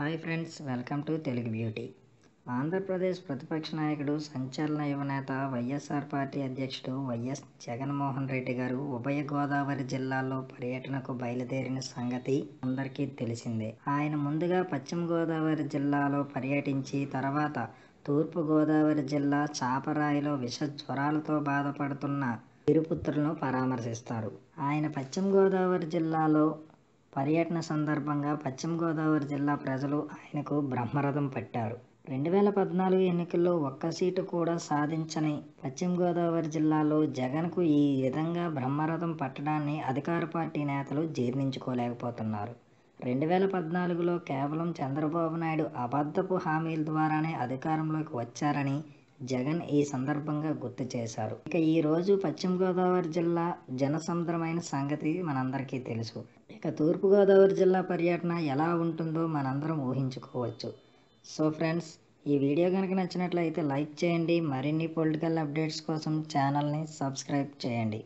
Hi friends welcome to Telugu beauty. Andhra Pradesh ప్రతిపక్ష నాయకుడు సంచలన యువనేత వైఎస్ఆర్ పార్టీ అధ్యక్షుడు వైఎస్ జగన్మోహన్ రెడ్డి గారు ఉభయ గోదావరి జిల్లాల్లో పర్యటనకు బయలుదేరిన సంగతి అందరికీ తెలిసిందే. ఆయన ముందుగా పశ్చిమ గోదావరి జిల్లాలో పర్యటించి తర్వాత తూర్పు గోదావరి జిల్లా చాపరాయిలో విష జ్వరాలతో బాధపడుతున్న తిరుపుత్రులను పరామర్శిస్తారు. ఆయన పశ్చిమ గోదావరి జిల్లాలో పర్యటన సందర్భంగా పశ్చిమ గోదావరి జిల్లా ప్రజలు ఆయనకు బ్రహ్మరథం పట్టారు. రెండు వేల పద్నాలుగు ఎన్నికల్లో ఒక్క సీటు కూడా సాధించని పశ్చిమ గోదావరి జిల్లాలో జగన్కు ఈ విధంగా బ్రహ్మరథం పట్టడాన్ని అధికార పార్టీ నేతలు జీర్ణించుకోలేకపోతున్నారు. రెండు వేల పద్నాలుగులో కేవలం చంద్రబాబు నాయుడు అబద్ధపు హామీల ద్వారానే అధికారంలోకి వచ్చారని జగన్ ఈ సందర్భంగా గుర్తు చేశారు. ఇక ఈ రోజు పశ్చిమ గోదావరి జిల్లా జనసముద్రమైన సంగతి మనందరికీ తెలుసు. ఇక తూర్పు గోదావరి జిల్లా పర్యటన ఎలా ఉంటుందో మనందరం ఊహించుకోవచ్చు. సో ఫ్రెండ్స్ ఈ వీడియో కనుక నచ్చినట్లయితే లైక్ చేయండి. మరిన్ని పొలిటికల్ అప్డేట్స్ కోసం ఛానల్ని సబ్స్క్రైబ్ చేయండి.